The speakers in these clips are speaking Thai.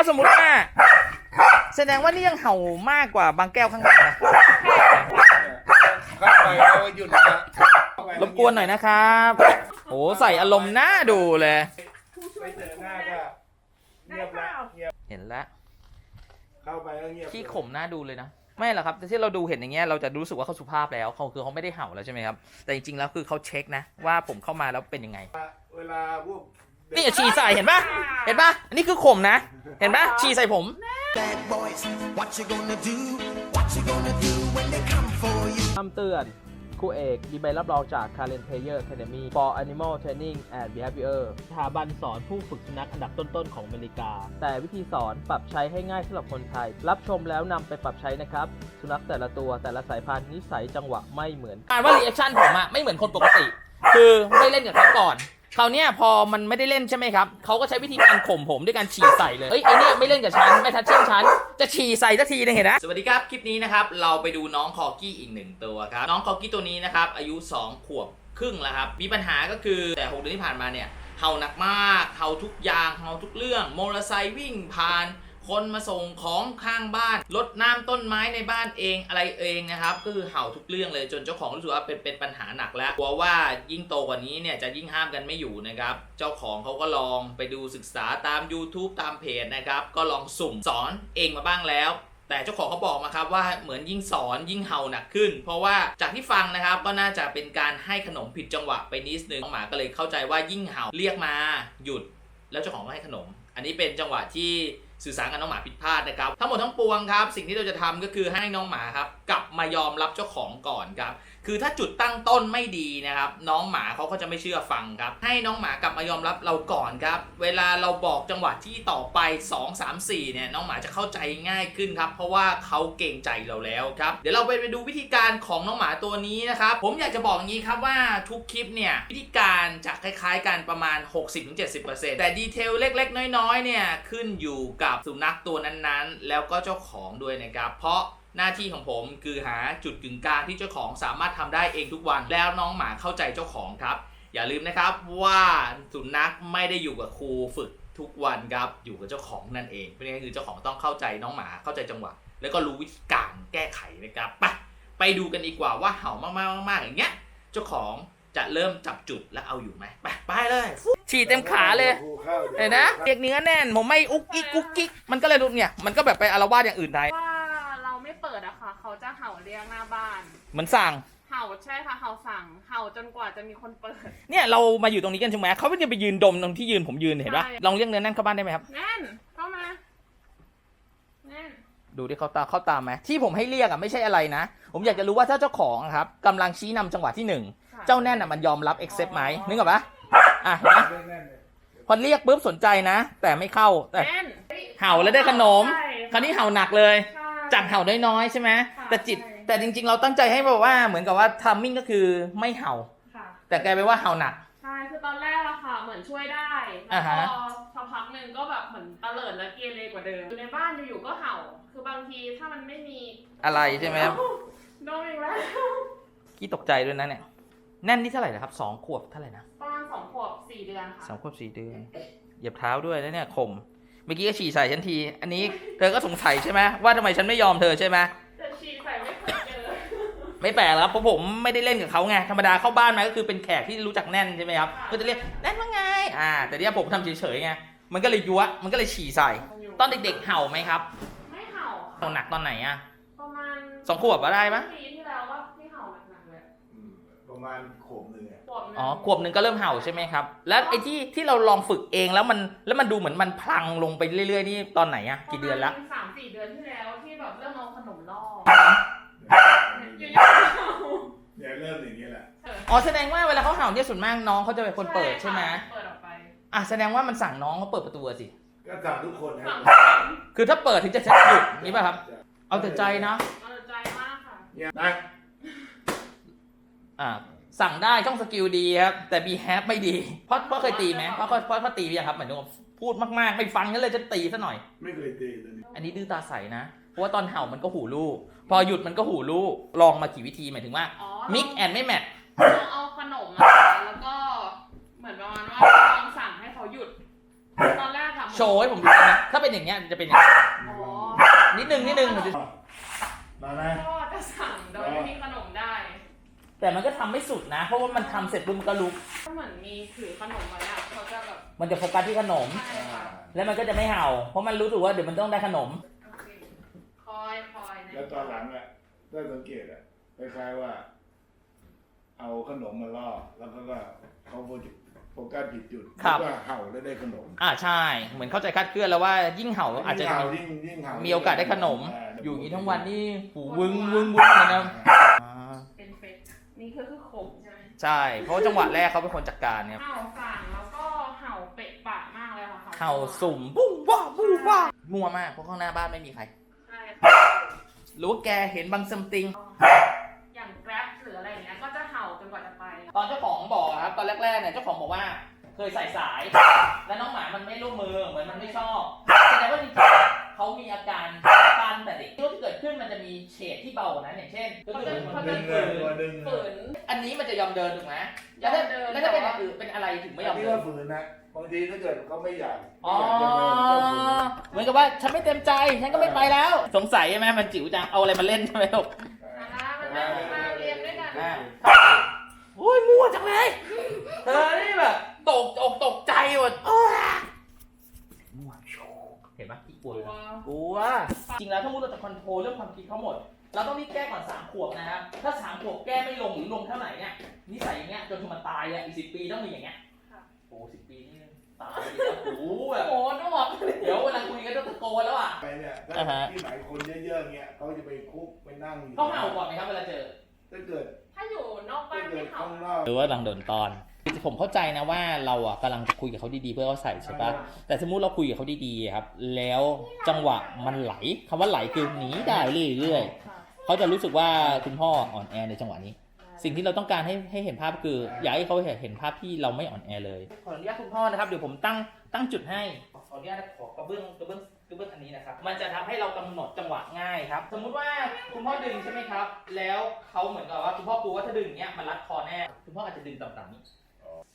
าสมมติว่า แสดงว่านี่ยังเห่ามากกว่าบางแก้วข้างหน้านะเข้าไปแล้วหยุดนะเข้าไปรบกวนหน่อยนะครับโอ้ใส่อารมณ์น่าดูเลย ไปเจอหน้าก็เงียบแล้วเงียบเห็นแล้วเข้าไปแล้วเงียบขี้ขมน่าดูเลยนะ ไม่หรอกครับแต่ที่เราดูเห็นอย่างเงี้ยเราจะรู้สึกว่าเขาสุภาพแล้วเขาคือเขาไม่ได้เห่าแล้วใช่ไหมครับ แต่จริงๆแล้วคือเขาเช็คนะ ว่าผมเข้ามาแล้วเป็นยังไง เวลาพวก นี่ฉี่ใส่เห็นปะเห็นปะอันนี้คือขมนะ เห็นปะฉี่ใส่ผม Bad boys, what you gonna do? What you gonna do when they come for you? คำเตือนครูเอกมีใบรับรองจาก Karen Player Academy for Animal Training and Behavior สถาบันสอนผู้ฝึกสุนัขอันดับต้นๆของอเมริกา แต่วิธีสอนปรับใช้ให้ง่ายสำหรับคนไทย รับชมแล้วนำไปปรับใช้นะครับ สุนัขแต่ละตัวแต่ละสายพันธุ์นิสัยจังหวะไม่เหมือนกันการว่ารีแอคชั่นผมอะไม่เหมือนคนปกติ คือไม่เล่นกับเขาก่อน คราวเนี้ยพอมันไม่ได้เล่นใช่ไหมครับเขาก็ใช้วิธีการข่มผมด้วยการฉี่ใส่เลยเฮ้ยไอเนี้ยไม่เล่นกับฉันไม่ทัดเชื่อมฉันจะฉี่ใส่สักทีนึงเห็นนะสวัสดีครับคลิปนี้นะครับเราไปดูน้องคอกี้อีกหนึ่งตัวครับน้องคอกี้ตัวนี้นะครับอายุ 2 ขวบครึ่งแล้วครับมีปัญหาก็คือแต่ 6 เดือนที่ผ่านมาเนี่ยเห่าหนักมากเห่าทุกอย่างเห่าทุกเรื่องมอเตอร์ไซค์วิ่งผ่าน คนมาส่งของข้างบ้านรดน้ำต้นไม้ในบ้านเองอะไรเองนะครับก็คือเห่าทุกเรื่องเลยจนเจ้าของรู้สึกว่าเป็นเป็นปัญหาหนักแล้วกลัวว่ายิ่งโตกว่านี้เนี่ยจะยิ่งห้ามกันไม่อยู่นะครับ เจ้าของเขาก็ลองไปดูศึกษาตาม YouTube ตามเพจนะครับ ก็ลองสุ่มสอนเองมาบ้างแล้วแต่เจ้าของเขาบอกมาครับว่าเหมือนยิ่งสอนยิ่งเห่าหนักขึ้น เพราะว่าจากที่ฟังนะครับก็น่าจะเป็นการให้ขนมผิดจังหวะไปนิดนึงหมาก็เลยเข้าใจว่ายิ่งเห่าเรียกมาหยุด แล้วเจ้าของก็ให้ขนม อันนี้เป็นจังหวะที่ สื่อสารกับน้องหมาผิดพลาดนะครับ ทั้งหมดทั้งปวงครับ สิ่งที่เราจะทำก็คือให้น้องหมาครับกลับมายอมรับเจ้าของก่อนครับ คือถ้าจุดตั้งต้นไม่ดีนะครับ น้องหมาเขาก็จะไม่เชื่อฟังครับ ให้น้องหมากลับมายอมรับเราก่อนครับ เวลาเราบอกจังหวะที่ต่อไป 2 3 4เนี่ยน้องหมาจะเข้าใจง่ายขึ้นครับ เพราะว่าเขาเก่งใจเราแล้วครับ เดี๋ยวเราไปไปดูวิธีการของน้องหมาตัวนี้นะครับ ผมอยากจะบอกอย่างนี้ครับว่าทุกคลิปเนี่ยวิธีการจะคล้ายๆกันประมาณ 60-70%แต่ดีเทลเล็กๆ น้อยๆเนี่ยขึ้นอยู่กับสุนัขตัวนั้นๆ แล้วก็เจ้าของด้วยนะครับ เพราะ หน้าที่ของผมคือหาจุดกึ่งกลางที่เจ้าของสามารถทำได้เองทุกวัน แล้วน้องหมาเข้าใจเจ้าของครับ อย่าลืมนะครับว่าสุนัขไม่ได้อยู่กับครูฝึกทุกวันครับอยู่กับเจ้าของนั่นเองเพราะฉะนั้นคือเจ้าของต้องเข้าใจน้องหมาเข้าใจจังหวะ แล้วก็รู้วิธีการแก้ไขนะครับไปไปดูกันดีกว่าว่าเห่ามากๆมากๆอย่างเงี้ย เจ้าของจะเริ่มจับจุดและเอาอยู่ไหมไปไปเลยฉี่เต็มขาเลยเข้าเห็นนะเรียกเนื้อแน่นผมไม่อุกอิกกุกกิกมันก็เลยรุนเนี่ยมันก็แบบไปอารวาสอย่างอื่นได้ เขาจะเห่าเรียกหน้าบ้านเหมือนสั่ง เห่าใช่ค่ะเห่าสั่งเห่าจนกว่าจะมีคนเปิด เนี่ยเรามาอยู่ตรงนี้กันใช่ไหมเขาก็จะไปยืนดมตรงที่ยืนผมยืนเห็นปะใช่ ลองเรียกเนื้อแน่นเข้าบ้านได้ไหมครับ แน่นเข้ามาแน่นดูที่เขาตาเข้าตามไหมที่ผมให้เรียกอะไม่ใช่อะไรนะ ผมอยากจะรู้ว่าถ้าเจ้าของอะครับกำลังชี้นำจังหวะที่หนึ่งค่ะเจ้าแน่นอะมันยอมรับ accept ไหมนึกออกปะอะเห็นไหมแน่นๆเลยพอเรียกปุ๊บสนใจนะ แต่ไม่เข้าแต่ แน่นเห่าแล้วได้ขนม ใช่คราวนี้เห่าหนักเลย ใช่ จากเห่าน้อยๆใช่ไหมค่ะแต่จิต ใช่ แต่จริง ๆ เราตั้งใจให้แบบว่าเหมือนกับว่าทัมมิ่งก็คือไม่เห่า ค่ะ แต่กลายเป็นว่าเห่าหนัก ใช่ คือตอนแรกอะค่ะ เหมือนช่วยได้แล้อ่าวพฮะอสักพักหนึ่งก็แบบเหมือนตะเลิดและเกเรกว่าเดิมอยู่ในบ้านอยู่ๆก็เห่า คือบางทีถ้ามันไม่มีอะไรใช่ไหมครับโดนอีกแล้วกี้ตกใจด้วยนะเนี่ยแน่นนี่เท่าไหร่นะครับสองขวบเท่าไหร่นะประมาณสองขวบสี่เดือนค่ะสองขวบสี่เดือนเหยียบเท้าด้วยแล้วเนี่ยข่ม เมื่อกี้ก็ฉี่ใส่ฉันที อันนี้เธอก็สงสัยใช่ไหมว่าทำไมฉันไม่ยอมเธอใช่ไหมแต่ชีใส่ไม่เคยเจอไม่แปลกหรอกครับเพราะผมไม่ได้เล่นกับเขาไงธรรมดาเข้าบ้านมาก็คือเป็นแขกที่รู้จักแน่นใช่ไหมครับก็จะเรียกแน่นว่าไงอ่า แต่เนี่ยผมทำเฉยๆไงมันก็เลยยั่วมันก็เลยฉี่ใส่ ตอนเด็กๆเห่าไหมครับไม่เห่าเห่าหนักตอนไหนอะประมาณสองขวบอะได้ปะปีที่แล้วว่าไม่เห่าหนักๆเลย อืม ประมาณโขมหนึ่งอะขวบนึงอ๋อขวบหนึ่งก็เริ่มเห่าใช่ไหมครับ แล้วไอ้ที่ที่เราลองฝึกเองแล้วมันแล้วมันดูเหมือนมันพลังลงไปเรื่อยๆนี่ตอนไหนอะกี่เดือนละประมาณสามสี่เดือนที่แล้วที่แบบเริ่มเอาขนมล่ออยู่เนี่ยๆเห่าเนี่ยเริ่มอย่างนี้แหละอ๋อแสดงว่าเวลาเขาเห่าเนี่ยส่วนมากน้องเขาจะเป็นคนเปิดใช่ไหมเปิดออกไปอะแสดงว่ามันสั่งน้องเขาเปิดประตูอะสิ ก็สั่งทุกคนนะสั่งคือถ้าเปิดถึงจะฉันหยุดนี่ป่ะครับ เอาแต่ใจนะเอาใจมากค่ะเนี่ยนะ อ่าสั่งได้ช่องสกิลดีครับ แต่บีแฮปไม่ดี เพราะเพราะเคยตีไหมเพราะเพราะเพราะเพราะตีไปยังครับหมายถึงว่าพูดมากๆ ไม่ฟังงั้นเลยจะตีซะหน่อย ไม่เคยตีตัวนี้อันนี้ดื้อตาใสนะ เพราะว่าตอนเห่ามันก็หูลูก พอหยุดมันก็หูลูก ลองมากี่วิธีหมายถึงว่าอ๋อมิกแอนไม่แมทเราเอาขนมมาแล้วก็เหมือนประมาณว่าลองสั่งให้เขาหยุด ตอนแรกค่ะโชว์ให้ผมดูได้ไหมถ้าเป็นอย่างเงี้ยจะเป็นอย่างเงี้ยอ๋อนิดนึงนิดนึงมันจะมาไหม ก็จะสั่งโดยไม่มีขนมได้ แต่มันก็ทำไม่สุดนะ เพราะว่ามันทำเสร็จปุ๊บมันก็ลุก ก็เหมือนมีถือขนมไว้อะเขาจะแบบมันจะโฟกัสที่ขนม ใช่ค่ะแล้วมันก็จะไม่เห่า เพราะมันรู้สึกว่าเดี๋ยวมันต้องได้ขนมโอเคคอยคอยนะแล้วตอนหลังอะได้สังเกตอะคล้ายๆว่า เอาขนมมาล่อแล้วก็ก็เขาโฟกัสผิดจุดครับ ว่าเห่าแล้วได้ขนมอ่าใช่ เหมือนเข้าใจคาดเคลื่อนแล้วว่ายิ่งเห่าอาจจะยิ่งเห่ายิ่งยิ่งเห่ามีโอกาสได้ขนมาอยู่อย่างนี้ทั้งวันนี่หูวึงวึงวึงเลยนะอ่า เป็นเฟกนี่คือคือขม ใช่ไหมใช่ เพราะว่าจังหวะแรกเขาเป็นคนจัดการเนี่ยเห่าสั่งแล้วก็เห่าเปะปะมากเลยค่ะเห่าสุ่มบุ้งว้าบุ้งว้ามัวมากเพราะข้างหน้าบ้านไม่มีใครใช่ค่ะหรือว่าแกเห็นบางซัมติง อย่าง Grab หรืออะไรอย่างเงี้ยก็จะเห่าจนกว่าจะไป ตอนเจ้าของบอกอะครับ ตอนแรกๆเนี่ยเจ้าของบอกว่า เคยใส่สาย แล้วน้องหมามันไม่ร่วมมือเหมือนมันไม่ชอบแสดงว่าจริงๆ เขามีอาการตันแต่เด็กที่เกิดขึ้นมันจะมีเฉดที่เบากว่านั้นอย่างเช่นก็คือเขาดึจะงเลยตัวดึงฝืนอันนี้มันจะยอมเดินถูกไหมแล้วถ้ายอมเดินแล้วถ้าเป็นอะไรคือเป็นอะไรถึงไม่ยอมที่เดิว่าน ฝืนนะบางทีถ้าเกิดเขาไม่อยากอ๋อ ไม่อยากจะเดินก็ฝืน เหมือนกับว่าฉันไม่เต็มใจ ฉันก็ไม่ไปแล้ว สงสัยใช่ไหมมันจิ๋วจัง เอาอะไรมาเล่นใช่ไหมลูกมาละมามาเรียนด้วยกันอ่าโอ้ยมั่วจังเลย เธอนี่แบบตกอกตกใจหมดอ้ามั่วเห็นปะที่ กลัวเลยนะกลัว จริงแล้วถ้ามุดเราจะคอนโทรลเรื่องความคิดเขาหมด เราต้องรีบแก้ก่อนสามขวบนะครับถ้าสามขวบแก้ไม่ลงหรือลงเท่าไหร่เนี่ยนิสัยอย่างเงี้ยจนถึงมันตายอะอีกสิบปีต้องมีอย่างเงี้ยโอ้สิบปีนี่ตายแล้วโอ้โหแบบโอ้โหนวดเดี๋ยวเวลาคุยกันต้องตะโกนแล้วอะไปเนี่ยถ้าอ่าฮะที่ไหนคนเยอะๆเงี้ยเขาจะไปคุกไปนั่งอยู่เขาเห่าก่อนไหมครับเวลาเจอถ้าเกิด ถ้าอยู่นอกบ้าถ้านเกิไม่ดเห่าข้างนอกหรือว่าหลังโดนตอน ผมเข้าใจนะว่าเราอะกำลังจะคุยกับเขาดีๆเพื่อเขาใส่ใช่ปะแต่สมมุติเราคุยกับเขาดีๆครับ แล้วจังหวะมันไหลคำว่าไหลคือหนีได้เรื่อยๆเขาจะรู้สึกว่าคุณพ่ออ่อนแอในจังหวะนี้ สิ่งที่เราต้องการให้ให้เห็นภาพคือ อยากให้เขาเห็นภาพที่เราไม่อ่อนแอเลยขออนุญาตคุณพ่อนะครับเดี๋ยวผมตั้งตั้งจุดให้ขออนุญาตขอกระเบื้องกระเบื้องกระเบื้องอันนี้นะครับ มันจะทำให้เรากำหนดจังหวะง่ายครับ สมมุติว่าคุณพ่อดึงใช่ไหมครับ แล้วเขาเหมือนกับว่าคุณพ่อกลัวว่าถ้าดึงอย่างเงี้ยมันรัดคอแน่ คุณพ่ออาจจะดึงต่ำๆนี้เ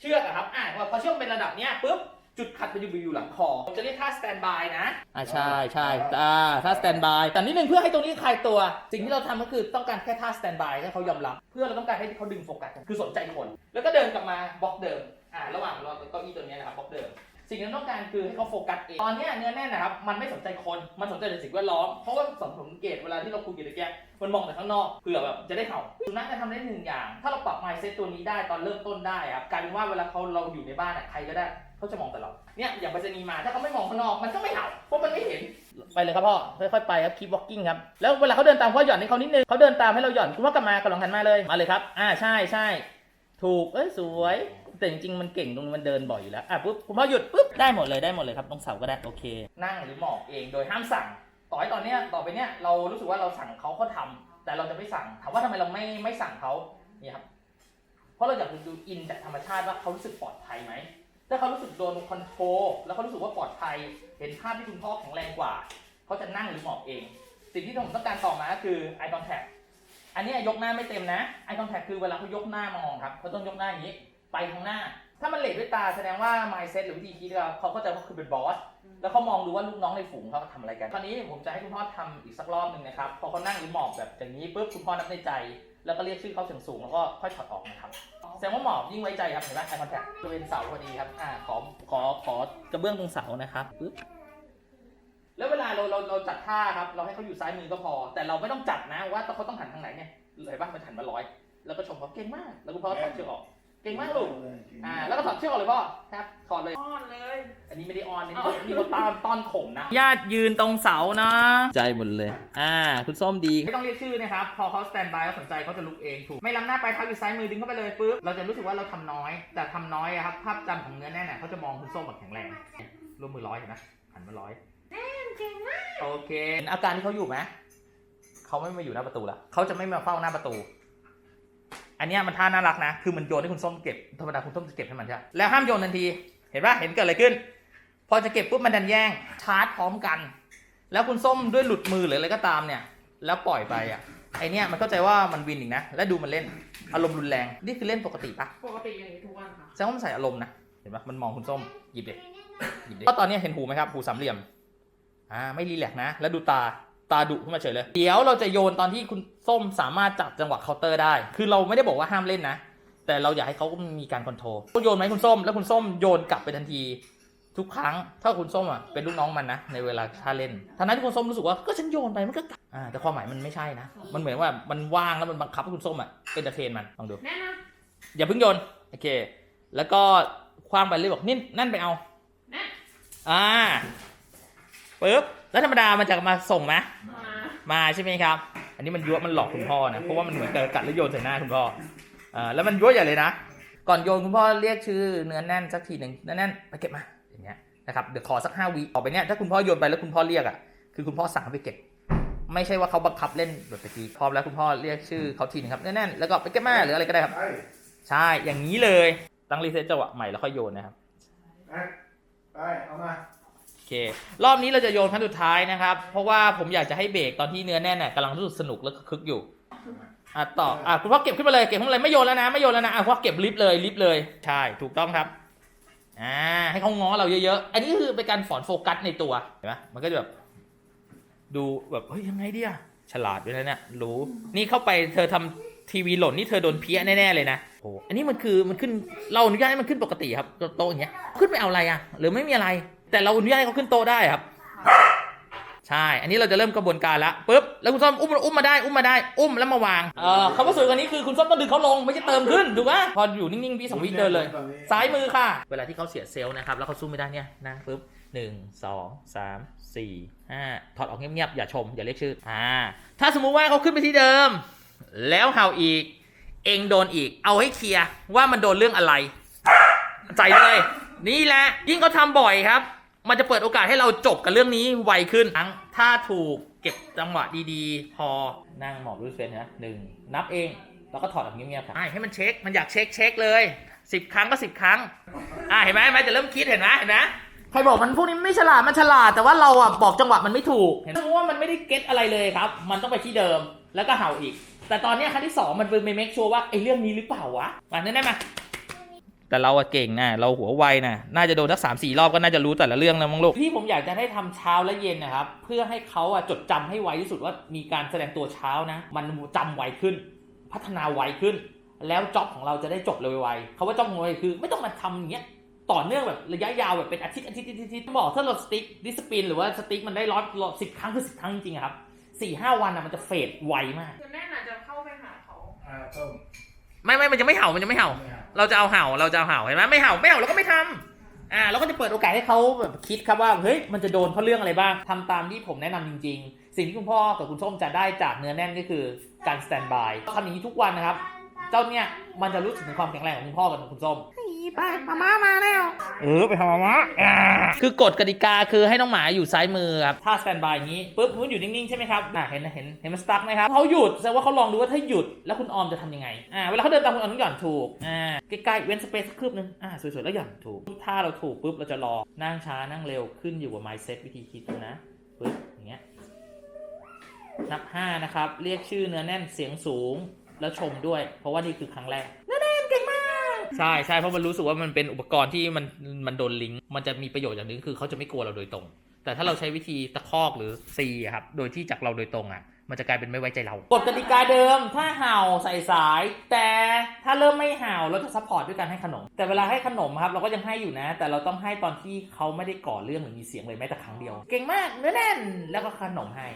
ชือกอะครับอ่าพอเชือกเป็นระดับเนี้ยปุ๊บจุดขัดมันอยู่อยู่หลังคอจะเรียกท่าสแตนบายนะอ่าใช่ใช่อ่าท่าสแตนบายแต่นิดนึงเพื่อให้ตรงนี้คลายตัว สิ่งที่เราทำก็คือต้องการแค่ท่าสแตนบายให้เขายอมรับ เพื่อเราต้องการให้เขาดึงโฟกัสคือสนใจคน แล้วก็เดินกลับมาบล็อกเดิมอ่าระหว่างเราเก้าอี้ตัวเนี้ยนะครับบล็อกเดิม สิ่งที่เราต้องการคือให้เขาโฟกัสเอง ตอนนี้เนื้อแน่นนะครับ มันไม่สนใจคน มันสนใจแต่สิ่งแวดล้อม เพราะว่าสังผมสังเกตเวลาที่เราคุยกันตะเกียมันมองแต่ข้างนอก เผื่อแบบจะได้เห่าสุนัขจะทำได้หนึ่งอย่าง ถ้าเราปรับ mindset ตัวนี้ได้ตอนเริ่มต้นได้ครับกลายเป็นว่าเวลาเขาเราอยู่ในบ้านอะใครก็ได้เขาจะมองแต่เรา เนี่ยอย่างไปรษณีย์มาถ้าเขาไม่มองข้างนอกมันก็ไม่เห่าเพราะมันไม่เห็น ไปเลยครับพ่อค่อยๆไปครับ keep walking ครับ แล้วเวลาเขาเดินตามพ่อหย่อนให้เขานิดนึงเขาเดินตามให้เราหย่อนคุณพ่อกลับมากำลังหันมาเลย มาเลยครับ อ่าใช่ใช่ถูกเอ้ยสวย แต่จริงๆมันเก่งตรงมันเดินบ่อยอยู่แล้ว อะปุ๊บคุณพ่อหยุดปุ๊บได้หมดเลยได้หมดเลยครับตรงเสาก็ได้โอเค นั่งหรือหมอบเองโดยห้ามสั่ง ต่อให้ตอนเนี้ยต่อไปเนี้ยเรารู้สึกว่าเราสั่งเขาเขาทำแต่เราจะไม่สั่งถามว่าทำไมเราไม่ไม่สั่งเขาเนี่ยครับเพราะเราอยากดูอินจากธรรมชาติว่าเขารู้สึกปลอดภัยไหมถ้าเขารู้สึกโดนคอนโทรลแล้วเขารู้สึกว่าปลอดภัย เห็นภาพที่คุณพ่อแข็งแรงกว่าเขาจะนั่งหรือหมอบเอง สิ่งที่ผมต้องการต่อมาก็คือ eye contact อันนี้ยยกหน้าไม่เต็มนะ eye contact คือเวลาเขายกหน้ามองครับเขาต้องยกหน้าอย่างนี้ ไปข้างหน้า ถ้ามันเหลกด้วยตาแสดงว่า mindset หรือวิธีคิดอะเขาเข้าใจว่าคือเป็นบอส แล้วเขามองดูว่าลูกน้องในฝูงเขาทำอะไรกัน ตอนนี้ผมจะให้คุณพ่อทำอีกสักรอบหนึ่งนะครับ พอเขานั่งหรือหมอบแบบอย่างนี้ปุ๊บคุณพ่อนับในใจ แล้วก็เรียกชื่อเขาเสียงสูงแล้วก็ค่อยถอดออกนะครับ แสดงว่าหมอบยิ่งไว้ใจครับเห็นไหม eye contact บริเวณเสาพอดีครับ อ่า ขอ ขอ ขอกระเบื้องตรงเสานะครับปึ๊บ แล้วเวลาเราเราเราจัดท่าครับ เราให้เขาอยู่ซ้ายมือก็พอ แต่เราไม่ต้องจัดนะว่าเขาต้องหันทางไหนเนี่ยเห็นปะมันหันมาร้อย แล้วก็ชมเขาเก่งมาก แล้วคุณพ่อถอดเชือกออก เก่งมากลูก อ่า แล้วก็ถอดเชือกออกเลยพ่อ ครับ ถอดเลย อ้อนเลย อันนี้ไม่ได้ออนอันนี้นี่เขาตอนตอนขมนะ ญาติยืนตรงเสานะ ใจหมดเลย อ่า คุณส้มดี ไม่ต้องเรียกชื่อนะครับ พอเขาสแตนบายเขาสนใจเขาจะลุกเองถูก ไม่ล้ำหน้าไปเท้าอยู่ซ้ายมือดึงเข้าไปเลยปุ๊บ เราจะรู้สึกว่าเราทำน้อย แต่ทำน้อยอะครับ ภาพจำของเนื้อแน่นเนี่ยเขาจะมองคุณส้มแบบแข็งแรงร่วมมือร้อยเห็นไหมหันมาร้อยเก่งมากโอเคเห็นอาการที่เขาอยู่ไหมเขาไม่มาอยู่หน้าประตูละเขาจะไม่มาเฝ้าหน้าประตู อันเนี้ยมันท่าน่ารักนะ คือมันโยนให้คุณส้มเก็บ ธรรมดาคุณส้มจะเก็บให้มันใช่ปะแล้วห้ามโยนทันที เห็นปะเห็นเกิดอะไรขึ้น พอจะเก็บปุ๊บมันดันแย่ง ชาร์จพร้อมกัน แล้วคุณส้มด้วยหลุดมือหรืออะไรก็ตามเนี่ย แล้วปล่อยไปอะ ไอเนี้ยมันเข้าใจว่ามันวินอีกนะ แล้วดูมันเล่น อารมณ์รุนแรง นี่คือเล่นปกติปะปกติอย่างนี้ทุกวันค่ะแสดงว่ามันใส่อารมณ์นะ เห็นปะมันมองคุณส้ม หยิบเลยแน่นก็ตอนนี้เห็นหูไหมครับ หูสามเหลี่ยม อ่า ไม่รีแลกซ์นะ แล้วดูตา ตาดุขึ้นมาเฉยเลย เดี๋ยวเราจะโยนตอนที่คุณส้มสามารถจับจังหวะเคาน์เตอร์ได้ คือเราไม่ได้บอกว่าห้ามเล่นนะ แต่เราอยากให้เขามีการคอนโทรลโยนไหมคุณส้ม แล้วคุณส้มโยนกลับไปทันที ทุกครั้ง ถ้าคุณส้มอะเป็นลูกน้องมันนะในเวลาถ้าเล่นทั้งนั้นที่คุณส้มรู้สึกว่าก็ฉันโยนไปมันก็กลับอ่าแต่ความหมายมันไม่ใช่นะ มันเหมือนว่ามันว่างแล้วมันบังคับให้คุณส้มอะเป็นเตอร์เทนมันลองดูแน่นะอย่าเพิ่งโยนโอเค แล้วก็คว้างไปเลยบอกนี่นั่นไปเอาแน่อ่าปึ๊บ แล้วธรรมดามันจะมาส่งไหมมามาใช่ไหมครับ อันนี้มันยั่วมันหลอกคุณพ่อนะ เพราะว่ามันเหมือนกับกัดแล้วโยนใส่หน้าคุณพ่ออ่าแล้วมันยั่วใหญ่เลยนะ ก่อนโยนคุณพ่อเรียกชื่อเนื้อแน่นสักทีหนึ่งเนื้อแน่นไปเก็บมา อย่างเงี้ยนะครับเดี๋ยวขอสักห้าวิต่อไปเนี้ยถ้าคุณพ่อโยนไปแล้วคุณพ่อเรียกอะคือคุณพ่อสั่งให้ไปเก็บ ไม่ใช่ว่าเขาบังคับเล่นแบบตะกี้พร้อมแล้วคุณพ่อเรียกชื่อเขาทีหนึงครับเนื้อแน่นแล้วก็ไปเก็บมาหรืออะไรก็ได้ครับไปใช่อย่างนี้เลยตั้งรีเซ็ตจังหวะใหม่แล้วค่อยโยนนะครับไปไปเอามาโอเค รอบนี้เราจะโยนครั้งสุดท้ายนะครับ เพราะว่าผมอยากจะให้เบรกตอนที่เนื้อแน่นน่ะกำลังรู้สึกสนุกและคึกอยู่อะต่ออะคุณพ่อเก็บขึ้นมาเลยเก็บขึ้นมาเลยไม่โยนแล้วนะไม่โยนแล้วนะอะพ่อเก็บลิฟต์เลยลิฟต์เลยใช่ถูกต้องครับอ่าให้เขาง้อเราเยอะๆ อันนี้คือเป็นการสอนโฟกัสในตัวเห็นไหมมันก็จะแบบดูแบบเฮ้ยยังไงเดีอะฉลาดด้วยนะเนี่ยรู้นี่เข้าไปเธอทำทีวีหล่นนี่เธอโดนเพี้ยแน่ๆเลยนะโอ้อันนี้มันคือมันขึ้นเราอนุญาตให้มันขึ้นปกติครับโต๊ะอย่างเงี้ยขึ้นไปเอาอะไรอะหรือไม่มีอะไร แต่เราอนุญาตให้เขาขึ้นโต๊ะได้ครับ ใช่ อันนี้เราจะเริ่มกระบวนการละปุ๊บ แล้วคุณส้มอุ้มอุ้มมาได้ อุ้มมาได้ อุ้มแล้วมาวาง เออคำว่าสวยกว่านี้คือคุณส้มต้องดึงเขาลง ไม่ใช่เติมขึ้น ถูกปะพออยู่นิ่งๆวิสองวิเดินเลย ซ้ายมือค่ะ เวลาที่เขาเสียเซลล์นะครับ แล้วเขาสู้ไม่ได้เนี่ยนะปุ๊บหนึ่งสองสามสี่ห้าถอดออกเงียบๆ อย่าชม อย่าเรียกชื่อ อ่า ถ้าสมมุติว่าเขาขึ้นไปที่เดิม แล้วเห่าอีก เองโดนอีก เอาให้เคลียร์ว่ามันโดนเรื่องอะไร ใจเลย นี่แหละ ยิ่งเขาทำบ่อยครับ มันจะเปิดโอกาสให้เราจบกับเรื่องนี้ไวขึ้นทั้งถ้าถูกเก็บจังหวะดีๆ พอนั่งหมอบรูดเฟนนะหนึ่งนับเองแล้วก็ถอดออกเงียบๆครับใช่ให้มันเช็คมันอยากเช็คเช็คเลยสิบครั้งก็สิบครั้งอ่าเห็นไหมเห็นไหมจะเริ่มคิดเห็นไหมเห็นไหมใครบอกมันพวกนี้ไม่ฉลาดมันฉลาดแต่ว่าเราอะบอกจังหวะมันไม่ถูกเห็นไหมว่ามันไม่ได้เก็ตอะไรเลยครับ มันต้องไปที่เดิมแล้วก็เห่าอีก แต่ตอนเนี้ยครั้งที่สองมันเป็นไปเมคชัวร์ว่าไอ้เรื่องนี้หรือเปล่าวะมาเน้นได้ไหม แต่เราอะเก่งนะเราหัวไวนะน่าจะโดนสักสามสี่รอบก็น่าจะรู้แต่ละเรื่องแล้วมั้งลูกที่ผมอยากจะให้ทำเช้าและเย็นนะครับ เพื่อให้เขาอะจดจำให้ไวที่สุดว่ามีการแสดงตัวเช้านะ มันจำไวขึ้น พัฒนาไวขึ้น แล้วจ็อบของเราจะได้จบเร็วไวๆเขาว่าจ็อบของเราคือ ไม่ต้องมาทำอย่างเงี้ยต่อเนื่องแบบระยะยาวแบบเป็นอาทิตย์อาทิตย์อาทิตย์อาทิตย์บอกถ้าเราสติ๊กดิสปินหรือว่าสติ๊กมันได้ร้อยสิบครั้งคือสิบครั้งจริงๆอะครับสี่ห้าวันอะมันจะเฟดไวมากคือแน่น่ะจะเข้าไปหาเขาอ่าต้มไม่ไม่มันจะไม่เห่ามันจะไม่เห่าไม่ เราจะเอาเห่าเราจะเอาเห่าเห็นไหมไม่เห่าไม่เห่าเราก็ไม่ทำอ่าเราก็จะเปิดโอกาสให้เขาแบบคิดครับว่าเฮ้ยมันจะโดนเพราะเรื่องอะไรบ้างทำตามที่ผมแนะนำจริง ๆ สิ่งที่คุณพ่อกับคุณส้มจะได้จากเนื้อแน่นก็คือการสแตนบายทำอย่างนี้ทุกวันนะครับ เจ้าเนี่ยมันจะรู้สึกถึงความแข็งแรงของคุณพ่อกับคุณส้ม ไปมาม่ามาแล้ว เออไปหามาม่าคือกฎกติกาคือให้น้องหมาอยู่ซ้ายมือครับถ้าสแตนบายอย่างนี้ปุ๊บมันอยู่นิ่งๆใช่ไหมครับอ่าเห็นเห็นเห็นมันสตั๊กไหมครับเขาหยุดแสดงว่าเขาลองดูว่าถ้าหยุดแล้วคุณออมจะทำยังไงอ่าเวลาเขาเดินตามคุณออมต้องหย่อนถูกอ่าใกล้ๆเว้นสเปซสักคืบนึงอ่าสวยๆแล้วหย่อนถูก ถ้าเราถูกปุ๊บเราจะรอนั่งช้านั่งเร็วขึ้นอยู่กับ mindset วิธีคิดนะปุ๊บอย่างเงี้ยนับ5นะครับเรียกชื่อเนื้อแน่นเสียงสูงแล้วชมด้วย เพราะว่านี่คือครั้งแรกเนื้อแน่นเก่งมาก ใช่ใช่เพราะมันรู้สึกว่ามันเป็นอุปกรณ์ที่มันมันโดนลิงก์มันจะมีประโยชน์อย่างหนึงคือเขาจะไม่กลัวเราโดยตรง แต่ถ้าเราใช้วิธีตะคอกหรือซีครับโดยที่จากเราโดยตรงอะ มันจะกลายเป็นไม่ไว้ใจเรากฎกติกาเดิม ถ้าเห่าใส่สาย แต่ถ้าเริ่มไม่เห่าเราจะซัพพอร์ตด้วยการให้ขนม แต่เวลาให้ขนมครับเราก็ยังให้อยู่นะ แต่เราต้องให้ตอนที่เขาไม่ได้ก่อเรื่องหรือมีเสียงเลยแม้แต่ครั้งเดียว เก่งมากเนื้อแน่นแล้วก็ขนมให้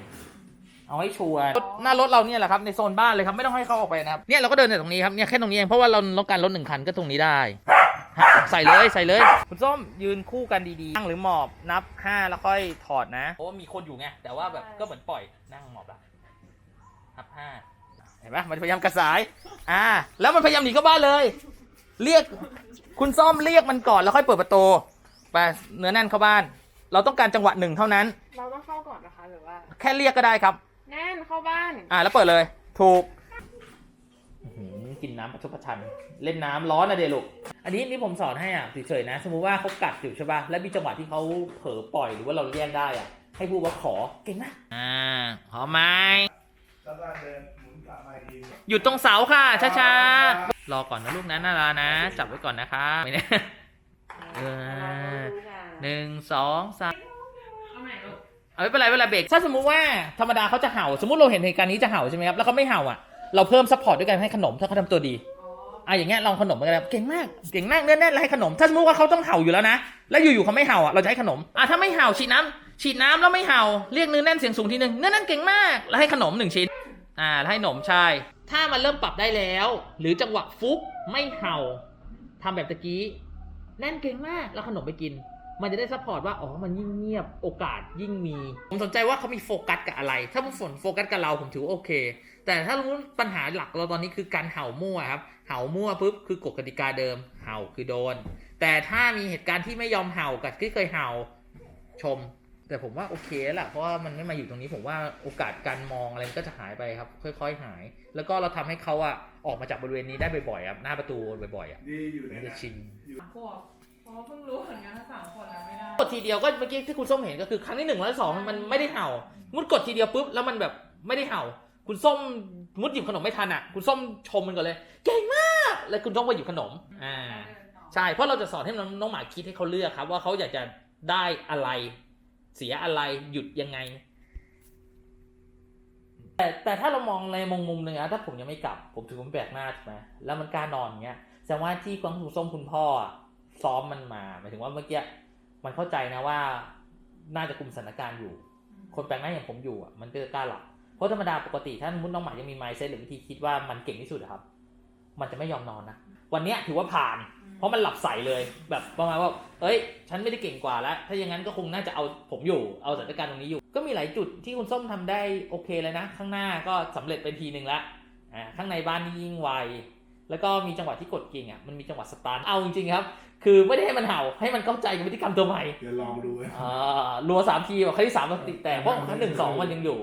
เอาให้ชัวร์หน้ารถเราเนี่ยแหละครับในโซนบ้านเลยครับไม่ต้องให้เขาออกไปนะครับเนี่ยเราก็เดินในตรงนี้ครับเนี่ยแค่ตรงนี้เองเพราะว่าเราต้องการรถหนึ่งคันก็ตรงนี้ได้ฮะใส่เลยใส่เลยคุณส้มยืนคู่กันดีๆนั่งหรือหมอบนับห้าแล้วค่อยถอดนะเพราะว่ามีคนอยู่ไงแต่ว่าแบบก็เหมือนปล่อยนั่งหมอบละนับห้าเห็นไหมมันพยายามกระสายอ่าแล้วมันพยายามหนีเข้าบ้านเลย เรียกคุณส้มเรียกมันก่อนแล้วค่อยเปิดประตูไปเนื้อแน่นเข้าบ้าน เราต้องการจังหวะหนึ่งเท่านั้น เราต้องเข้าก่อนนะคะหรือว่า แค่เรียกก็ได้ครับ แน่นเข้าบ้าน อ่าแล้วเปิดเลย ถูกอื้อหือกินน้ำประชดประชัน เล่นน้ำร้อนนะเดลูก อันนี้นี่ผมสอนให้อะเฉยๆนะ สมมุติว่าเขากัดอยู่ใช่ป่ะ แล้วมีจังหวะที่เขาเผลอปล่อยหรือว่าเราแย่งได้อะ ให้พูดว่าขอ เก่งมากอ่าขอไหมแล้วก็เดินหมุนกลับมาอีกที หยุดตรงเสาค่ะ ช้าๆ รอก่อนนะลูกนะนารานะ จับไว้ก่อนนะคะไม่แน่เออหนึ่งสองสามเอาใหม่ลูก เอาไม่เป็นไรเป็นไรเบรกถ้าสมมุติว่าธรรมดาเขาจะเห่า สมมติเราเห็นเหตุการณ์นี้จะเห่าใช่ไหมครับแล้วเขาไม่เห่าอะเราเพิ่มซัพพอร์ตด้วยการให้ขนมถ้าเขาทำตัวดีอะอย่างเงี้ยลองขนมกันครับเก่งมากเก่งมากเนื้อแน่นแล้วให้ขนม ถ้าสมมติว่าเขาต้องเห่าอยู่แล้วนะแล้วอยู่ๆเขาไม่เห่าอะเราจะให้ขนมอะถ้าไม่เห่าฉีดน้ำฉีดน้ำแล้วไม่เห่าเรียกเนื้อแน่นเสียงสูงทีหนึ่งเนื้อแน่นเก่งมากแล้วให้ขนมหนึ่งชิ้นอ่าให้ขนมใช่ถ้ามันเริ่มปรับได้แล้ว หรือจังหวะฟุบไม่เห่าทำแบบตะกี้แน่นเก่งมากแล้วขนมไปกิน มันจะได้ซัพพอร์ตว่า อ๋อ มันยิ่งเงียบโอกาสยิ่งมี ผมสนใจว่าเขามีโฟกัสกับอะไร ถ้ามันฝนโฟกัสกับเราผมถือว่าโอเค แต่ถ้ารู้ปัญหาหลักเราตอนนี้คือการเห่ามั่วครับ เห่ามั่วปุ๊บคือกฎกติกาเดิม เห่าคือโดน แต่ถ้ามีเหตุการณ์ที่ไม่ยอมเห่ากับที่เคยเห่าชม แต่ผมว่าโอเคแล้วล่ะเพราะว่ามันไม่มาอยู่ตรงนี้ผมว่าโอกาสการมองอะไรมันก็จะหายไปครับ ค่อย ๆ หาย แล้วก็เราทำให้เขาอะออกมาจากบริเวณนี้ได้บ่อยๆครับหน้าประตูบ่อยๆอะดีอยู่ในมันจะนั้นชินสามขวบ เพราะว่าเพิ่งรู้เหมือนกันถ้าสามขวบแล้วไม่ได้กดทีเดียวก็เมื่อกี้ที่คุณส้มเห็นก็คือครั้งที่หนึ่งและสองมันไม่ได้เห่า มุดกดทีเดียวปุ๊บแล้วมันแบบไม่ได้เห่า คุณส้มมุดหยิบขนมไม่ทันอะ คุณส้มชมมันก่อนเลย เก่งมาก แล้วคุณต้องไปหยิบขนมอ่าใช่เพราะเราจะสอนให้น้องน้องหมาคิดให้เขาเลือกครับ ว่าเขาอยากจะได้อะไร เสียอะไรหยุดยังไง แต่แต่ถ้าเรามองในมุมมุมหนึ่งนะถ้าผมยังไม่กลับ ผมถือผมแบกหน้าถูกไหมแล้วมันกล้านอนอย่างเงี้ยแสดงว่าที่กวางคุณส้มคุณพ่ออะ ซ้อมมันมาหมายถึงว่าเมื่อกี้มันเข้าใจนะว่าน่าจะคุมสถานการณ์อยู่ คนแปลกหน้าอย่างผมอยู่อะมันก็จะกล้าหลับเพราะธรรมดาปกติถ้ามุดน้องหมายังมีไมซ์เซตหรือวิธีคิดว่ามันเก่งที่สุดอะครับ มันจะไม่ยอมนอนนะวันเนี้ยถือว่าผ่าน เพราะมันหลับใส่เลย แบบประมาณว่า เอ้ย ฉันไม่ได้เก่งกว่าแล้ว ถ้าอย่างนั้นก็คงน่าจะเอาผมอยู่ เอาสถานการณ์ตรงนี้อยู่ ก็มีหลายจุดที่คุณส้มทำได้โอเคเลยนะ ข้างหน้าก็สำเร็จเป็นทีหนึ่งละอ่าข้างในบ้านนี่ยิ่งไว แล้วก็มีจังหวะที่กดกิ่งอะมันมีจังหวะสตาร์ทเอาจริงๆครับ คือไม่ได้ให้มันเห่าให้มันเข้าใจกับพฤติกรรมตัวใหม่เดี๋ยวลองดูนะอ่ารัวสามทีแบบครั้งที่สามมันติดแต่เพราะครั้งหนึ่งสองมันยังอยู่